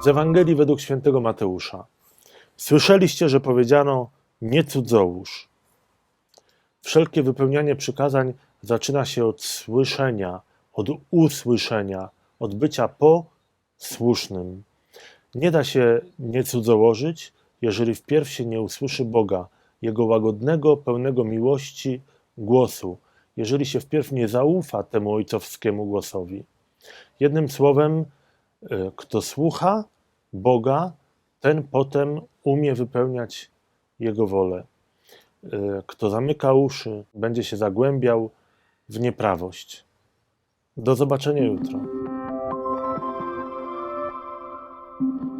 Z Ewangelii według świętego Mateusza. Słyszeliście, że powiedziano: Nie cudzołóż. Wszelkie wypełnianie przykazań zaczyna się od słyszenia, od usłyszenia, od bycia posłusznym. Nie da się nie cudzołożyć, jeżeli wpierw się nie usłyszy Boga, Jego łagodnego, pełnego miłości głosu, jeżeli się wpierw nie zaufa temu ojcowskiemu głosowi. Jednym słowem, y, kto słucha Boga, ten potem umie wypełniać Jego wolę. Y, Kto zamyka uszy, będzie się zagłębiał w nieprawość. Do zobaczenia jutro. thank you